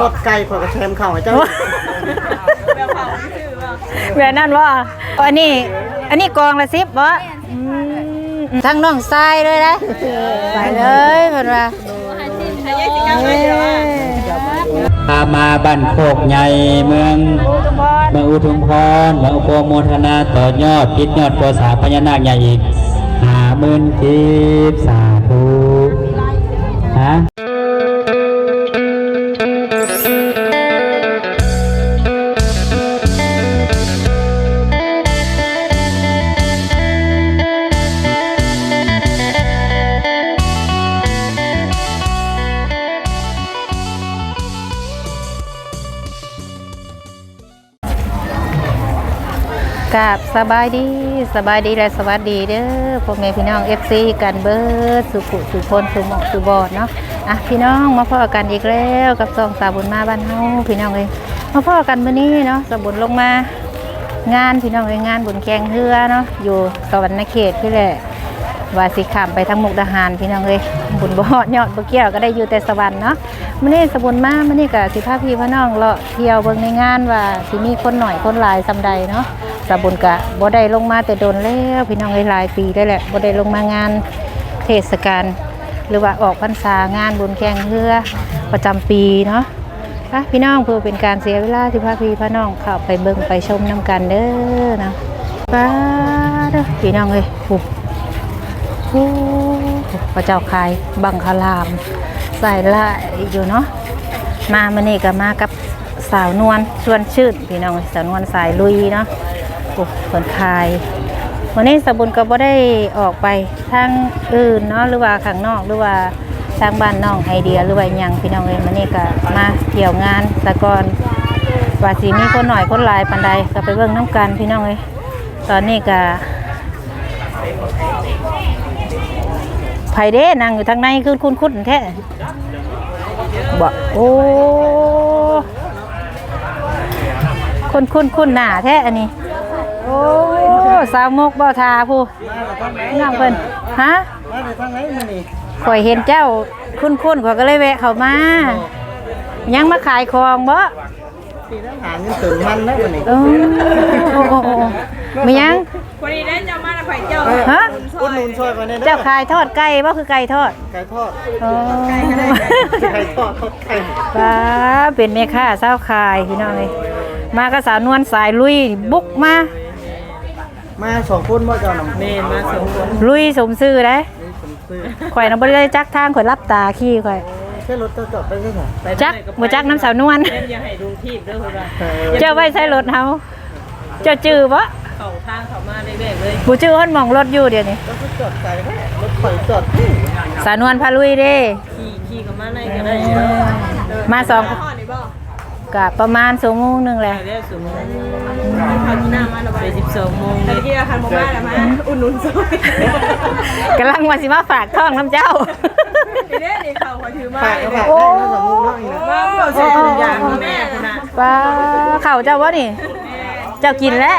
ทอดไก่ขอยกระเทียมเข้าให้เจ้าแบบนั้นว่าอันนี้ อันนี้กองละสิบบ่อืมทั้งน้องทรายเลยนะไปเลยเพิ่นว่าเอ้ยพามาบ้านโคกใหญ่เมืองเมืองอุทุมพรเมืองอุโปโมทนาต่อยอดพิดยอดตัวสาพญานาคใหญ่อีกหาหมื่นทิพย์สา กับสบายดีสบายดีและสวัสดีเด้อพ่อแม่พี่น้อง FC กันเบิร์ดสุขุสุพลสุหมอกสุบอดเนาะอะพี่น้องมาพ่อกันอีกแล้วกับซองสาบุญมาบ้านเฮาพี่น้องเอ้ยมาพ่อกันมื้อนี้เนาะสาบุญลงมา งานพี่น้องเอ้ยงานบุญแกงเฮือเนาะอยู่สวรรณเขตพี่แหละว่าสิขามไปทางมุกดาหารพี่น้องเอ้ยบุญบ่อดยอดบ่เกี่ยวก็ได้อยู่แต่สวรรค์เนาะมื้อนี้สาบุญมามื้อนี้ก็สิพาพี่พี่น้องเลาะเที่ยวเบิ่งในงานว่าสิมีคนหน่อยคนหลายซำใดเนาะ สาบุญก็บ่ได้ลงมาแต่โดนแล้วพี่น้องเอ้ยหลายปีได้แหละบ่ได้ลงมางานเทศกาลหรือว่าออกพรรษางานบุญแกงเฮือประจำปีเนาะค่ะพี่น้องเพื่อเป็นการเสียเวลาที่พาพี่พาน้องเข้าไปเบิ่งไปชมน้ำกันเด้อนะป้าเด้อพี่น้องเลยโอ้โหพระเจ้าคายบังคลามใส่ละอยู่เนาะมามานี่ก็มากับสาวนวลชวนชื่นพี่น้องสาวนวลสายลุยเนาะ โอ้คนคายวันนี้สบุญก็บ่ได้ออกไปทางอื่นเนาะหรือว่าข้างนอกหรือว่าทางบ้านน้องไอเดียหรือว่าหยังพี่น้องเอ้ยมานี่ก็มาเที่ยวงานต่ก่อนว่าสิมีคนหน่อยคนหลายปันใดก็ไปเบิ่งน้ำกันพี่น้องเอ้ยตอนนี้ก็ไผเด้นั่งอยู่ทางในคือคุ้นคุ้นแท้บอกโอ้คนคุ้นคุ้นหน้าแท้อันนี้ โอ้สาวมกบ่ทาผู้น้องเพิ่นฮะมาไปทางไหนมื้อนี้ข่อยเห็นเจ้าคุ้นๆข่อยก็เลยแวะเข้ามา ยังมาขายของบ่ปีนั้นหาเงินเติมมันแล้วมื้อนี้เออโอ้โอ้โอ้ไม่ยังพอดีได้เจ้ามาแล้วไผ่เจ้าฮะอุดหนุนช่วยกันได้เด้อเจ้าขายทอดไก่บ่คือไก่ทอด ไก่ทอดอ๋อไก่ทอดทอดไก่ป้าเป็นแม่ค้าเช้าวขายพี่น้องเอ้ยมากับสาวนวลสายลุยบุกมา มาสองคนบ่เจ้าน้ำเมนมาสองคนลุยสมซื่อเด้ผมซื้อข่อยน่ะบ่ได้จักทางข่อยรับตาขี้ข่อยใช่รถเจ้าจอดไปใช่ไหมจักบ่จักน้ำสาวนวลอย่าให้ดูทีบเด้อคนละเออเจ้าไว้ใช้รถเฮาเจ้าจื้อบ่เขาทางเขามาเรื่อยๆเลยบ่จื้อฮอดหม่องรถอยู่เดี๋ยวนี้แล้วก็จอดไก่แท้รถไฟจอดนี่สาวนวลพาลุยเด้ ขี่ขี่กับมาในก็ได้มาสองข้อนี้บ่ กับประมาณสองโมงหนึงแหละไปได้สูงข้าวที่หน้ามาแล้วไปสิบสองโมงเลยที่อาคารโมบ้าแล้วมาอุ่นนุ่นซอยกำลังมาสิมาฝากท้องน้ำเจ้าทีนี้นี่เขาขอถือมาฝากก็ฝากโอ้ได้นะสมมุติเนาะอีกนะมาเพื่อใช้ถุงยางแม่คนน่ะป้าเข่าวเจ้าวะนี่ เจ้ากินแล้ว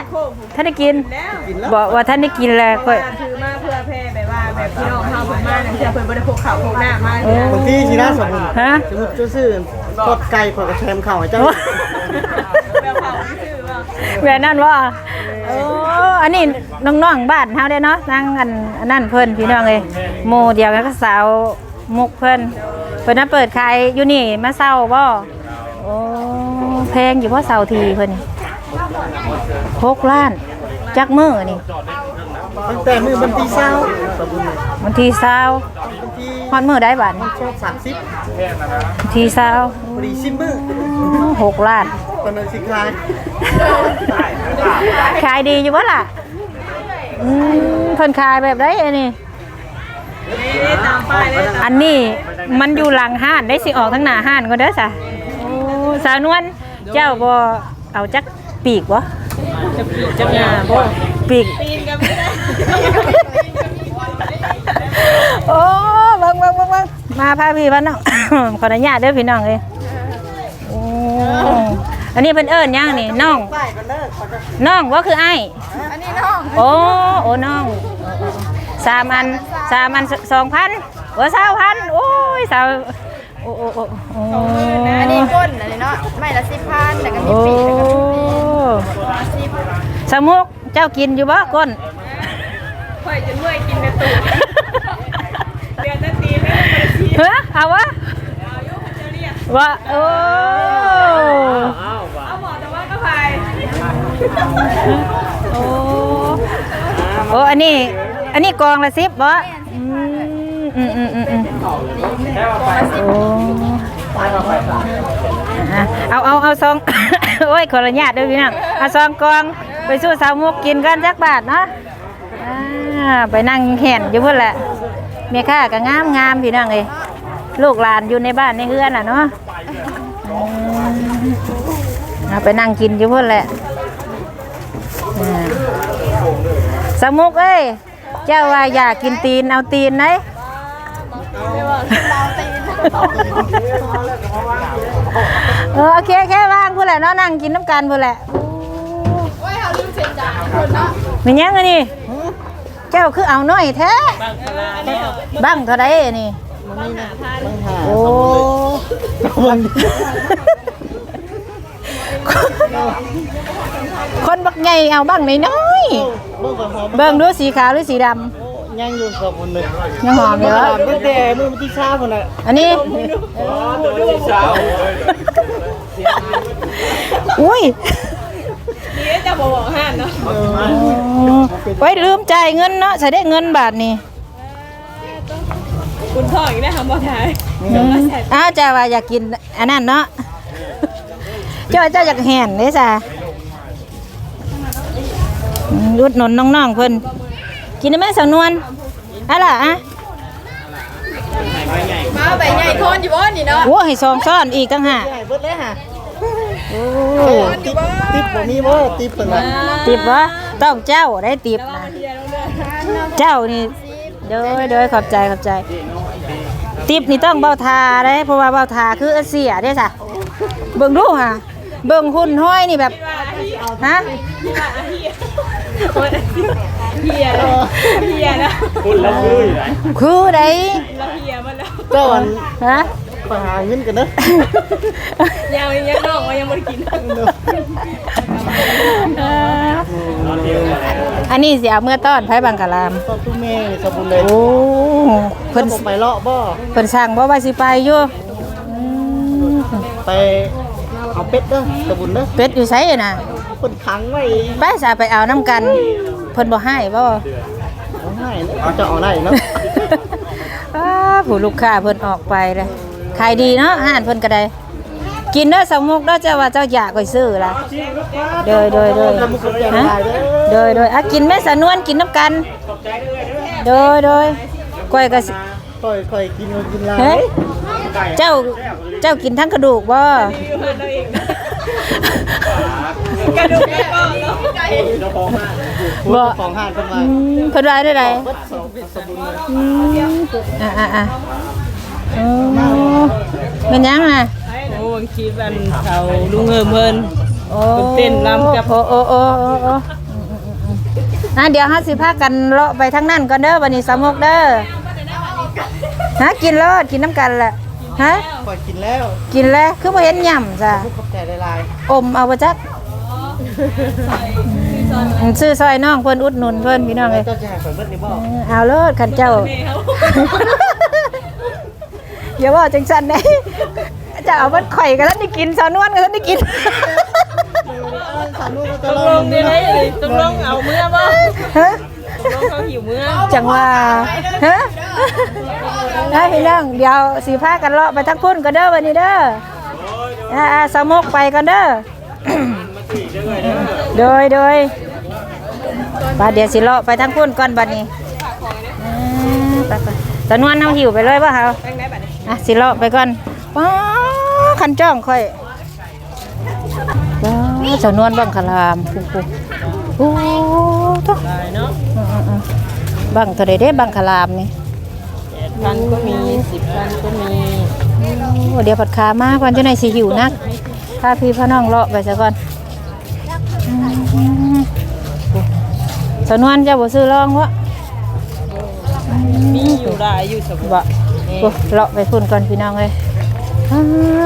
ท่านได้กิน แล้วกินแล้วบอกว่าท่านได้กินแล้วก็ถือมาเพื่อแพ่แบบว่าแบบพี่น้องเฮาเพิ่นมาเนี่ยเพื่อเพิ่นบ่ได้พกข้าวพกน้ำมาโอ้เนี่ยบางทีสินะสมมุติฮะ สมมุติเจ้าซื้อ ทอดไก่ขอยกระเทียมเข้าให้เจ้าแบบเขาชื่อว่าแบบนั้นว่าโอ้อันนี้น้องๆบ้านเฮาได้เนาะนั่งอันอันนั่นเพิ่นพี่น้องเอ้ยหมู่เดียวกันก็สาวมุกเพิ่นเพิ่นน่ะเปิดขายอยู่นี่มาเศร้าบ่โอ้แพงอยู่เพราะเสาทีเพิ่นนี่หกล้านจักมือนี่ ตั้งแต่มื้อวันที่เช้าสมมุติเนี่ยวันที่เศร้าวันที่ฮอดมือได้บัดนี้ชอบสามสิบวันที่เศร้าพอดีสิบมื้อหกล้านตอนนั้นสิคลายขายดีอยู่บ่ล่ะอืมเพิ่นขายแบบไดอันนี้นี่ตามป้ายเลยตามอันนี้มันอยู่หลังห้านได้สิออกทั้งหน้าห้านก็เด้อจ้ะโอ้สาวนวลเจ้าบ่เอาจักปีกบ่จะปีจะงาบ่ ปีกปีนกันไม่ได้โอ้เบิ่งเบิ่งเบิ่งเบิ่งมาพาพี่พาน้อง ขออนุญาตเด้อพี่น้องเอ้ยโอ้อันนี้เพิ่นเอิ้นหยังนี่น้องป้ายกันเด้อขอจะน้องว่าคือไอ้อันนี้น้องโอ้โอ้น้องสามอันสามอันสองพันโอ้สาวพันโอ้ยสาวโอ้โอ้โอ้โอ้อันนี้ก้นอันนี้เนาะไม่ละสิบพันแต่ก็มีโอ้ปีกแต่ก็มีปีกสิบสมุก เจ้ากินอยู่บ่ก้นค่อยจะรวยกินในตู้เดือนนาทีไม่ได้มาชีเฮ้อเอาวะว่าโอ้เอาหมอแต่ว่าก็ไปโอ้โอ้อันนี้ อันนี้กองละสิบบ่อืมอืมอืมอืมอืมโอ้อะเอาเอาเอาซอง โอ้ยขออนุญาตด้วยพี่น้องเอาซองกอง ไปสู้สาวมุกกินกันจักบาทเนาะอ่าไปนั่งเห็นอยู่พุ่นแหละเมียข้าก็งามงามพี่น้องเอ้ยลูกหลานอยู่ในบ้านในเฮือนอะเนาะอืมเอาไปนั่งกินอยู่พุ่นแหละอ่าสาวมุกเอ้ยเจ้าว่าอยากกินตีนเอาตีนไหน เออโอเคแค่ว่างพูดแหละเนาะนั่งกินน้ำกันพูดแหละ มันยังไงนี่เจ้าคือเอาน้อยแท้บ้างเท่าไรนี่โอ้คนบักใหญ่เอาบ้างน้อยๆเบิ่งดูสีขาวหรือสีดยังอยู่สองคนเลยำยังหอมอยู่วะตั้งแต่มือมันที่ช้าคนละอันนี้อุ้ยนี่จะบอ กบอกห้านเนาะไว้ลืมจ่ายเงินเนาะใช้ได้เงินบาทนี่คุณพ่ออีกนะทำบ่ถ่ายอ้าวเจ้าว่าอยากกินอันนั้นเนาะเจ้าเจ้าอยากแห่นเด้จ้ะอืมอุดหนุนน้องๆเพิ่นกินได้ไหมสาวนวลอะล่ะอะมาใบใหญ่คนอยู่บ่นี่เนาะโอ้ให้ซองซ้อนอีกตั้งหากใหญ่เบิดเลยฮะโอ้ ติ๊บติ๊บผมมีบ่ติ๊บเพิ่นว่าติบวะต้องเจ้าได้ติบนะเจ้านี่เด้อเด้อขอบใจขอบใจ ติบนี่ต้องเบ้าทาได้เพราะว่าเบ้าทาคือเสียได้จ้ะเบิ่งดูค่ะเบิ่งหุ่นห้อยนี่แบบฮะเฮียแล้วเฮียแล้วคือไดเราเฮียมาแล้วเจ้าอันฮะ ไปหาเงินกันเด้อยังยังน้องว่ายังบ่ได้กินอันนี้เสียเมื่อต้อนไผบังกะลามตอบตุ้แม่สบุญเลยโอ้เพิ่นผมไปเลาะบ่เพิ่นสั่งบ่ว่าสิไปอยู่อืมไปเอาเป็ดเด้อสบุญเด้อเป็ดอยู่ไสน่ะเพิ่นขังไว้ไปสาไปเอาน้ำกันเพิ่นบ่ให้บ่เอาให้เลยเอาจะเอาได้เนาะอ้าผู้ลูกค้าเพิ่นออกไปเลย ขายดีเนาะอาหารเพิ่นก็ได้ กินเด้อสมุกเด้อเจ้าว่าเจ้าอยากก็ซื้อล่ะเดยเดยเดยฮะเดยเดยอะกินแม่สนวนกินน้ำกันเดยเดยก้อยก็สิค่อยค่อยกินเอากินลาเฮ้ยยเจ้าเจ้ากินทั้งกระดูกบ่กระดูกแล้วก็เนาะบ่ของห้างเพิ่นว่าอืมเพิ่นว่าได้ไดเบิดสองเป็ดสบุญเลยอืมอะอะอะโอ้ เป็นหยังน่ะโอ้บางทีมันเขาลุงเฮิมเพิ่นโอ้เต้นรำกับโอ้โอ้โอ้โอ้โอ้อะเดี๋ยวห้าสิพากันเลาะไปทั้งนั้นก่อนเด้อวันนี้สามุกเด้อฮะกินรอดกินน้ำกันแหละฮะค่อยกินแล้ว กินแล้วคือบ่เห็นย่ำจ้ะขอบใจหลายอมเอาไปจักอืมซื้อซอยน้องเพิ่นอุดหนุนเพิ่นพี่น้องๆเลยเจ้าจะให้ข่อยเบิดนี่บ่เอาเลิศขันเจ้า อย่าว่าจังสันได้จะเอามันข่อยกันแล้วได้กินสาวนวลกันแล้วได้กินสามลูกก็ตจะกลลงงได้ไหมตกลงเอาเมื่อบ่ฮะตกลงเขาหิวเมื่อจังว่าฮะได้พี่น้องเดี๋ยวสีผ้ากันเลาะไปทั้งพุ่นก็เด้อวันนี้เด้ออ่าๆสมกไปกันเด้อโดยโดยบาดเดี๋ยวสิเลาะไปทั้งพุ่นก่อนบัดนี้อ่าไปไปตะนวนเอาหิวไปเลยป่ะเฮาแป้งได้บัดนี้ อะสิเลาะไปก่อนว้าคันจ้องค่อยว้าเจ้านวลบังคลามปุ๊บปุ๊บโอ้ทุกได้เนาะบังเท่าใดเด้บังคลามนี่พันก็มีสิบพันก็มีโอ้เดี๋ยวผัดขามาก่อนเจ้านายสิหิวนักพาพี่พาน้องเลาะไปซะก่อนอืมสาวนวลเจ้าบ่ซื้อรองวะมีอยู่ได้อยู่สมบ่ โอ้เลาะไปพุ่นก่อนพี่น้องเอ้ยอ้า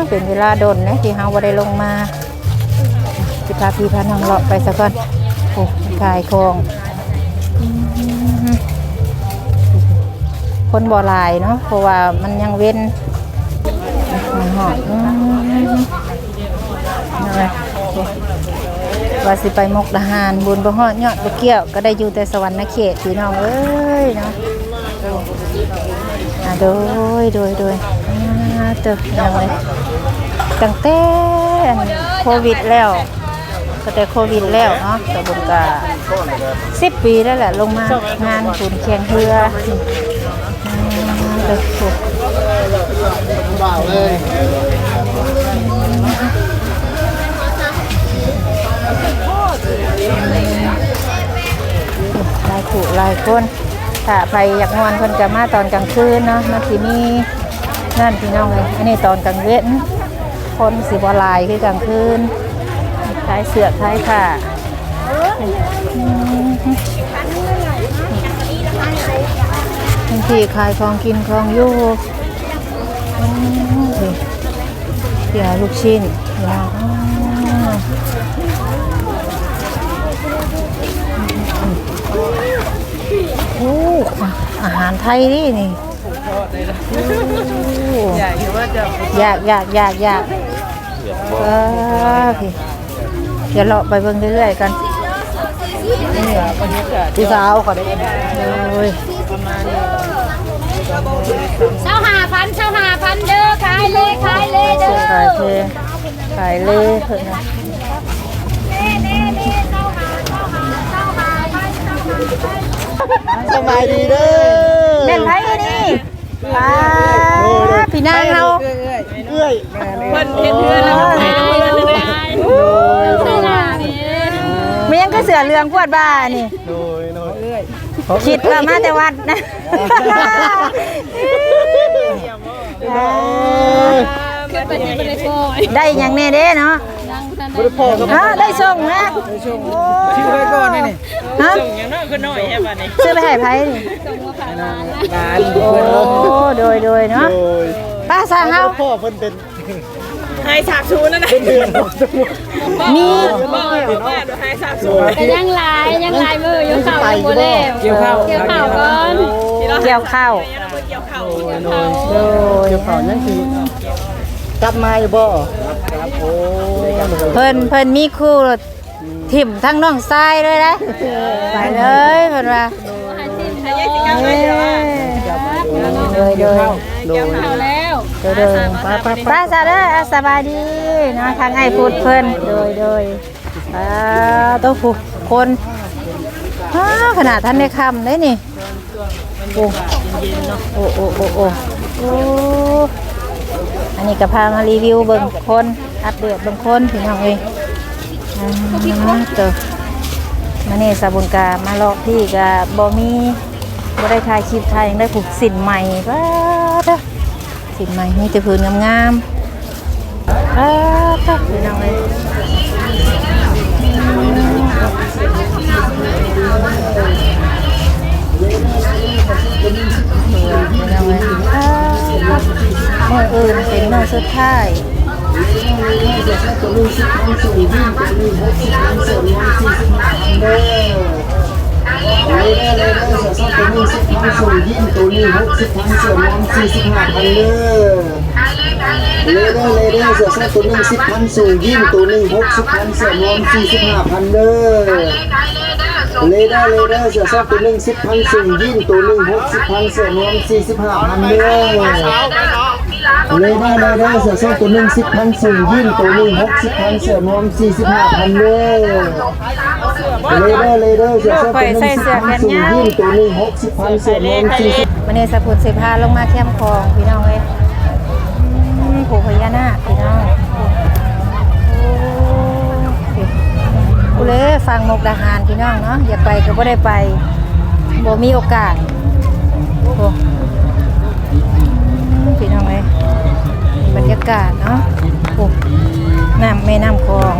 เป็นเวลาโดนนะที่เฮาบ่ได้ลงมาสิพาพี่พาน้องเลาะไปซะก่อนโอ้ขายของคนบ่หลายเนาะเพราะว่ามันยังเว้นหอดอืมนั่นแหละโอ้ว่าสิไปมกดาหารบุญบ่ฮอดยอดบ่เกี่ยว ก็ได้อยู่แต่สวรรค์นเขตพี่น้องเอ้ยเนาะ โดยโดยโดยเติบยังไงตั้งแต่โควิดแล้วตั้งแต่โควิดแล้วเนาะตะบุญกาสิบปีแล้วแหละลงมางานขุนเคียงเรือเติบถูกลายขู่ลายคน ถ้าไปอยากนอนคนจะมาตอนกลางคืนเนาะมาที่นี่นั่นพี่น้องเลยอันนี้ตอนกลางเว้นคนสิบหลายคือกลางคืนคล้ายเสือกคล้ายผ้าบางทีขายของกินของอยู่เดี๋ยวลูกชิ้นเดี๋ยวอ๋อ โอ้อาหารไทยนี่นี่โอ้อยากอยู่ว่าจะอยากอยากอยากอยากเออพี่เดี๋ยวเราะไปเบิ่งเรื่อยๆกันนี่บรรยากาศพี่สาวขอได้โอ้ยเช้าหาพันเช้าหาพันเด้อขายเลยขายเลยเด้อขายเพขายเล่เพิ่นน่ะเน่เน่เน่เช้าหาเช้าหาเช้าหาพันเช้าหาพัน สบายดีเด้อแม่นไผนี่ป้าพี่นางเฮาเอ้ยเพิ่นเห็นเพื่อนแล้วก็ไปน้ำเพื่อนเลยเช้าหานี่ไม่ยังก็เสือเรืองพวดบ้านี่โดยโดยคิดว่ามาแต่วัดนะคือปฏิบัติโกยได้หยังแน่เด้เนาะนั่งทัน บ่ได้พ่อกับฮะได้ส่งนะชื่อไว้ก่อนนี่นี่ฮะส่งอย่างน้อยก็น้อยแค่บัดนี้ซื้อไปให้ไผนี่ส่งมาผ่านร้านนะงานโอ้โดยโดยเนาะโดยป้าซาเฮาพ่อเพิ่นเป็นหายสาบสูญนั่นน่ะเป็นเดือนของสมุทรมีบอกเลยว่าเดี๋ยวหายสาบสูญแต่ยังลายยังลายมือยังเข่ายังโมเล่เกี่ยวข้าวเกี่ยวข่าวก่อนเกี่ยวข้าวเกี่ยวข้าวโดยเกี่ยวข้าวยังสิกลับมาอยู่บ่ครับโอ้ย เพิ่นเพิ่นมีคู่รถถิ่มทั้งน้องทรายเลยนะไปเลยเพิ่นว่าหายสิกลับมาเดี๋ยวว่าโดยโดยโดยข่าวแล้วโดยโดยป้าป้าป้าสาเด้อสบายดีเนาะทางไอ้พูดเพิ่นโดยโดยอ่าต้องผูกคนอ้าขนาดท่านได้คำเลยนี่โอ้โอ้โอ้โอ้โอ้โอ้อันนี้ก็พามารีวิวเบิ่งคน อัปเดตเบิ่งคนพี่น้องเอ้ยอ่าเตอมานี่สาบุญกามาลอกพี่กาบ่มีบ่ได้ถ่ายคลิปถ่ายยังได้ผูกสินใหม่ป้าดสินใหม่มีแต่พื้นงามๆครับครัพี่น้องเลยพี่น้องเลยครับเมื่ออื่นเป็นเมื่อสุดท้าย เลด้เลด้เสือซ่อนตัวนี้สิบพันส่งยิ่งตัวนี้หกสิบพันเสือรวมสี่สิบห้าพันเด้อเลยได้เลยได้เสือซ่อนตัวหนี้สิบพันส่งยิ่งตัวหนี้หกสิบพันเสือรวมสี่สิบห้าพันเด้อเลยได้เลยได้เสือซ่อนตัวหนี้สิบพันส่งยิ่งตัวหนี้หกสิบพันเสือรวมสี่สิบห้าพันเด้อ เลยได้เลยได้เสือซ่อนตัวหนี้สิบพันส่งยิ่งตัวหนี้หกสิบพันเสือรวมสี่สิบห้าพันเด้อเลยเด้เลยเด้อเสือเสื้อตัวหนึงสิบพันสูงยิ่งตัวหนึ่งหกสิบพันเสือรวมสี่สิบมันเนี่สะพุดสิพาลงมาแคมคลองพี่น้องเอืมผูกพญานาคพี่น้องโอ้กูเลยฟังมกดาหารพี่น้องเนาะอยากไปก็บ่ได้ไปบ่มีโอกาสโอ้พี่น้องเลย บรรยากาศเนาะโอ้น้ำแม่น้ำคลอง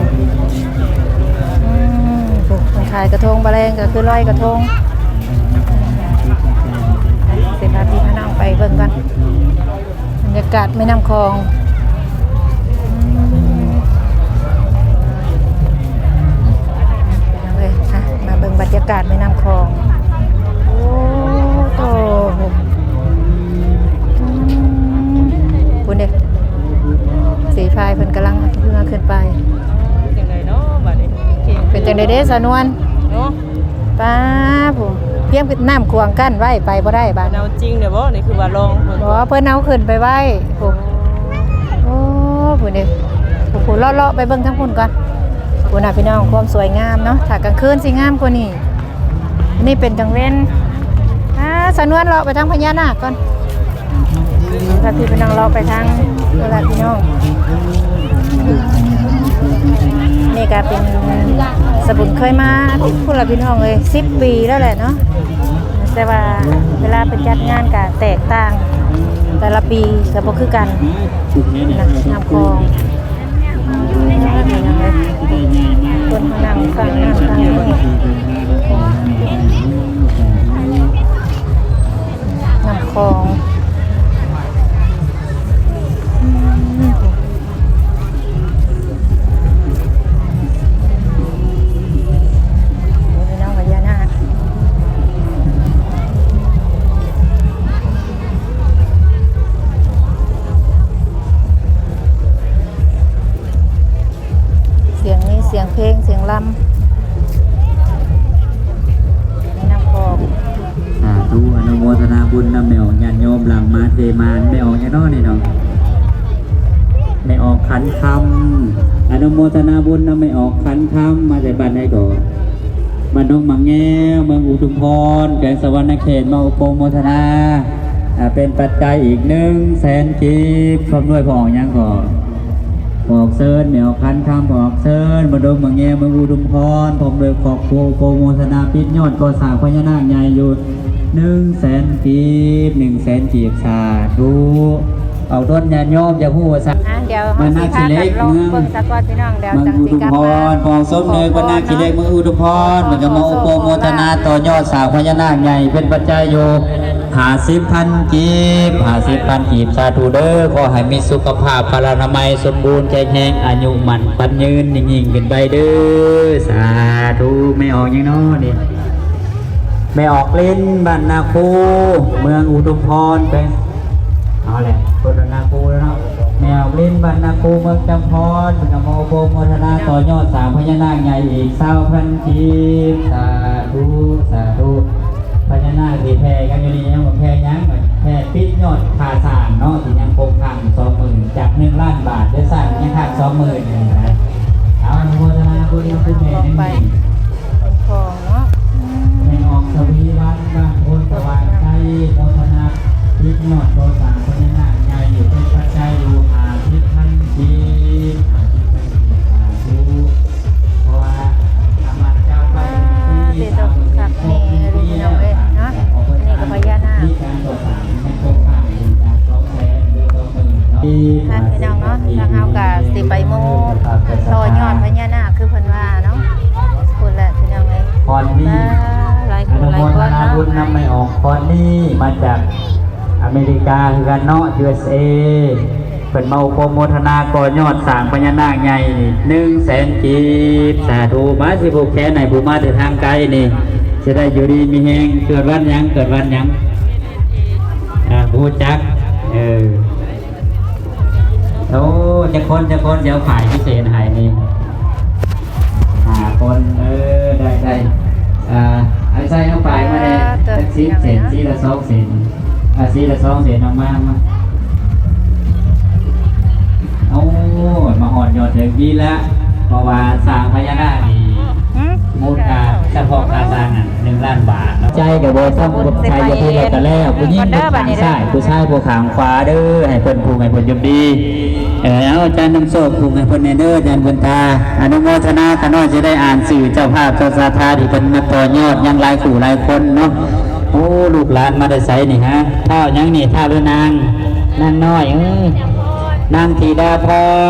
อืมโอ้คนขายกระทงบะแรงก็คือร้อยกระทงเสร็จแล้วพี่พน้องไปเบิ่งกันบรรยากาศแม่น้ำคลอง สะนวนเนาะป้าผมเพียงน้ำควงกั้นไว้ไปบ่ได้บาดเอาจริงเดี๋ยวบ่นี่คือว่าลองเพิ่นบ่เพิ่นเอาขึ้นไปไว้ผมโอ้พุ่นเด้ผมผมเลาะๆไปเบิ่งทั้งพุ่นก่อนพุ่นน่ะพี่น้องความสวยงามเนาะถ้ากลางคืนสิงามกว่านี้นี่เป็นจังเว้นอ่าสะนวนเลาะไปทางพญานาคก่อนถ้าพี่พี่น้องเลาะไปทางเวลาพี่น้อง เคยมาพูดละพี่น้องเลยสิบปีแล้วแหละเนาะแต่ว่าเวลาไปจัดงานก็แตกต่าง แต่ละปีก็บ่คือกันนะน้ำคลองคนเขานั่งฟังนั่งฟังนี่น้ำคลอง สียงเสียงเพลงเสียงลำนี่น้ำคลองสาธุอนุโมทนาบุญนำไม่ออกญาติโยมหลังมาเทมานไม่ออกยานอนี่เนาะไม่ออกขันคำอนุโมทนาบุญนำไม่ออกขันคำมาจากบ้านไหนก่อนบ้านน้องมังแง้วเมืองอุทุมพรแกงสวรรณเขตมาอุปโมทนาอ่าเป็นปัจจัยอีกหนึ่งแสนกีบพร้อมด้วยพอออกยังก่อน บอกเซินเหนียวคันคำบอกเซินบดมเมืองแงเมืองอุดมพรผมโดยขอบครูโกโมทนาปิดยอดก่อสร้างพญานาคใหญ่อยู่หนึ่งแสนกีบหนึ่งแสนกีบสาธุเอาต้นญาติโยมอย่าพูดว่าสักอะเดี๋ยวมัเฮานสิน่าพาขี้เล็กันกลงเมืองเบิ่งสะกอนพี่น้องเดี๋ยวเมืองจังอุสิดมกลับพมารฟองส้มเนยก็น่าขี้เล็กเมืองอุดมพรมันก็มาอุปโมทนาต่อยอดสร้างพญานาคใหญ่เป็นปัจจัยโย หาสิบพันกีบหาสิบพันกีบสาธุเด้อขอให้มีสุขภาพพลานามัยสมบูรณ์แข็งแรงอายุมันปันยืนยิ่งๆขึ้นไปเด้อสาธุไม่ออกยังน้อนี่ไม่ออกลิ้นบ้านนาคูเมืองอุดมพรเป็นเอาแหละคนนาคูแล้วเนาะแมวลิ้นบรรณาคูเมืองจำพรเป็นโมโปโมทนาต่อยอดสามพญานาคใหญ่อีกเศร้าพันทีสาธุสาธุ พญานาคที่แพร่กันอยู่นี่ยังบ่แพร่ยังเหมือนแพร่ปิดยอดคาสางเนาะที่ยังคงค้างสองหมื่นจากหนึ่งล้านบาทได้สร้างยังค้างสองหมื่นนี่นะเอาอนุโมทนาบุญกับคุณแม่นี่ไปเป็นคลองเนาะไม่ออกสวีวันบ้างโพนสว่างใจโฆษณาปิดยอดโฆษณาพญานาค รนี้หลายคอนนุหลาโมยทนนานะบุญนำไม่ออกพรนี้มาจากอเมริกาคือกันเนาะ USA เปิดมาอุปโมทนาก่อยอดสร้างพญานาคใหญ่หนึ่งแสนกีบสาธุมาสิผูกแขนไหนผู้มาถึงทางไกลนี่จะได้อยู่ดีมีแหงเกิดวันหยังเกิดวันหยังอ่าบูจักเออโอ้จะคนจะคนเดี๋ยวฝ่ายพิเศษใหายนี่ หาคนเออได้ได้ อ่าไอ้ใส่เข้าไปมาเลยสักสิบเศษสีละสองเศษอ่าสีละสองเศษออกมามาเอามาหอดยอดถึงดีแล้วเพราะว่าสร้างพญานาคนี่หืมมูลค่าเฉพาะค่าสร้างอะหนึ่งล้านบาทเนาะใจกับโบซ้ำกับชายจะพูดอะไรกันแล้วผู้หญิงผู้ขางซ้ายผู้ชายผู้ขางขวาเด้อให้เพิ่นผูกให้เพิ่นยมดี เออเอาอาจารย์น้ำโศกผูกให้เนในเดอาจารย์บุญตาอนุโมทนาขน้อยจะได้อ่านสื่อเจ้าภาพเจ้าสาธาที่เป็นมาต่อยอดยังหลายขู่หลายคนเนาะโอ้ลูกหลานมาได้ใส่นี่ฮะท่ายังนี่ท่าหรือนางนางน้อยเอ้ยนางธีดาพ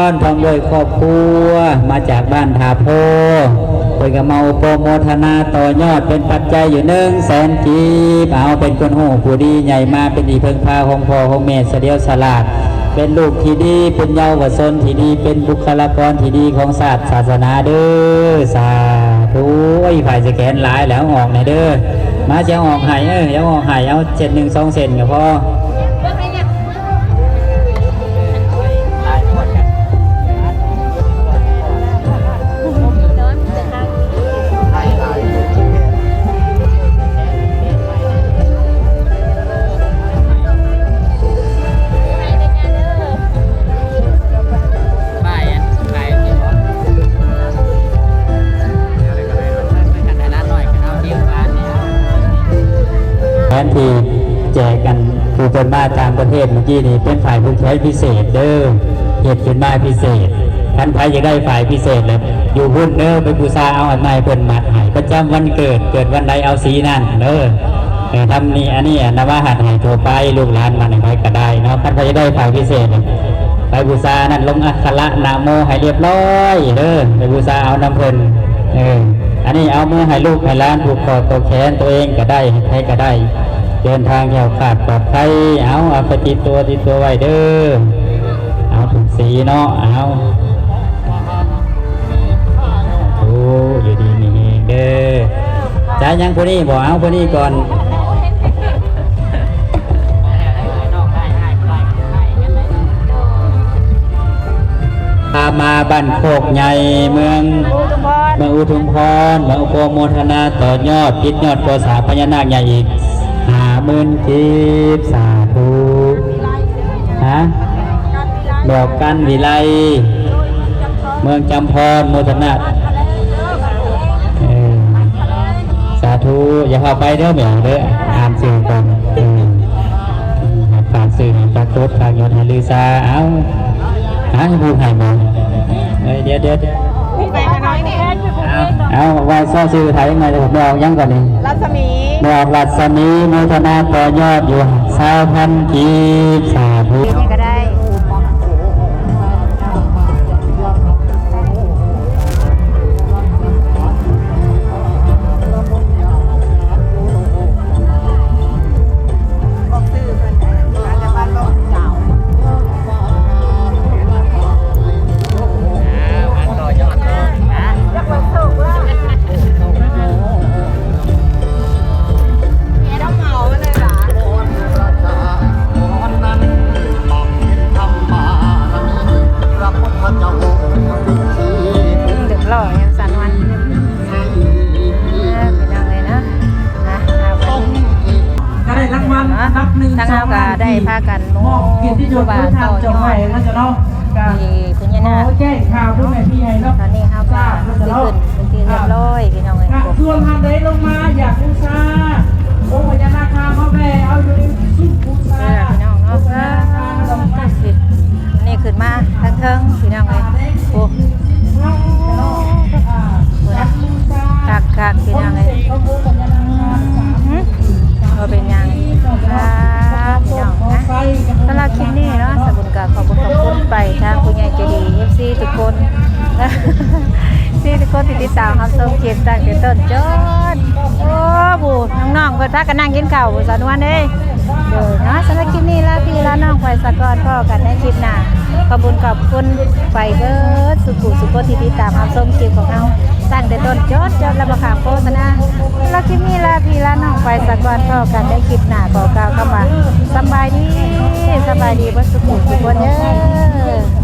รพร้อมด้วยครอบครัวมาจากบ้านทาโพเพิ่นก็มาโปรโมทนาต่อยอดเป็นปัจจัยอยู่หนึ่งแสนกีบเอาเป็นคนหูผู้ดีใหญ่มาเป็นดีเพิ่งพาของพ่อของแม่เสดียวสลาด เป็นลูกที่ดี เป็นเยาวชนที่ดี เป็นบุคลากรที่ดีของศาสตร์ศาสนาเด้อสาธุไอ้ฝ่ายสแกนหลายแล้วออกในเด้อมาจะออกหายเออจะออกหายเอาเจ็ดหนึ่งสองเซนก็พอ ศเมื่อกี้นี่เป็นฝ่ายผู้ใช้พิเศษเด้อเหตุขึ้นมาพิเศษท่านใครอยากได้ฝ่ายพิเศษเลย อยู่หุ้นเด้อไปบูชาเอาอันใหม่เพิ่นมัดให้ประจำวันเกิดเกิดวันใดเอาสีนั่นเด้อเออทำนี่อันนี้นว่าหัดให้โทรไปลูกหลานมันให้ก็ได้เนาะท่านใครอยากได้ฝ่ายพิเศษเนี่ยไปบูชานั่นลงอักขระนะโมให้เรียบร้อยเด้อไปบูชาเอาน้ำเพิ่นเอออันนี้เอามือให้ลูกให้ล้านผูกคอตัวแขนตัวเองก็ได้ให้ใครก็ได้ เดินทางแถวขาดปลอดภัยเอาเอาไปติดตัวติดตัวไว้เด้อเอาถุงสีเนาะเอาโอ้อยู่ดีมีเองเด้อจ้ายังคนนี้บอกเอาคนนี้ก่อนพามาบ้านโคกใหญ่เมืองเมืองอุทุมพรเมืองอุโปโมทนาต่อยอดพิดยอดตัวสาพญานาคใหญ่อีก มื่นทิพสาธุฮะบอกกันวิไล เมืองจำพรโมทนาสาธุอย่าเข้าไปเด้อเหมียวเด้ออ่านสื่อก่อนฝากสื่อฝากโคตรฝากยอดให้ลือซาเอ้าหาผู้ให้มาเดี๋ยวเดี๋ยวเดี๋ยว เอาเอาไว้ซ่อซื้อไทยยังไงเดี๋ยวผมบอกยังก่อนนี่รัศมีบอกรัศมีโมทนาต่อยอดอยู่สาวพันกีบสาธุ พี่น้องเลยโอ้คักคักๆพี่น้องเลยองค์พญาเป็นยังครับพี่น้องนะสำหรับคลิปนี้เนาะสบุญกับขอบคุณขอบคุณไปทางผู้ใหญ่ใจดี FC ทุกคนซีทุกคนติดตามครับชมคลิปตั้งแต่ต้นจนโอ้บูน้องๆเพิ่อนพากันนั่งกินข้าวบุสานวันเด้เดี๋ยวเนาะสำหรับคลิปนี้ลาพี่ลาน้องไปสะกอนพ่อกันในคลิปหน้า ขอบคุณขอบคุณไปเบิดสุขุสุขคนที่ติดตามรับชมคิวของเราตั้งแต่ต้นจดจดแล้วมาขามโฆษณาสำหรับคลิปนี้ลาพี่ลาน้องไปสักอนพ่อกันได้คลิปหน้าขอกล่าวคำว่าสบายดีสบายดีเบิดสุขุสุขคนเด้อ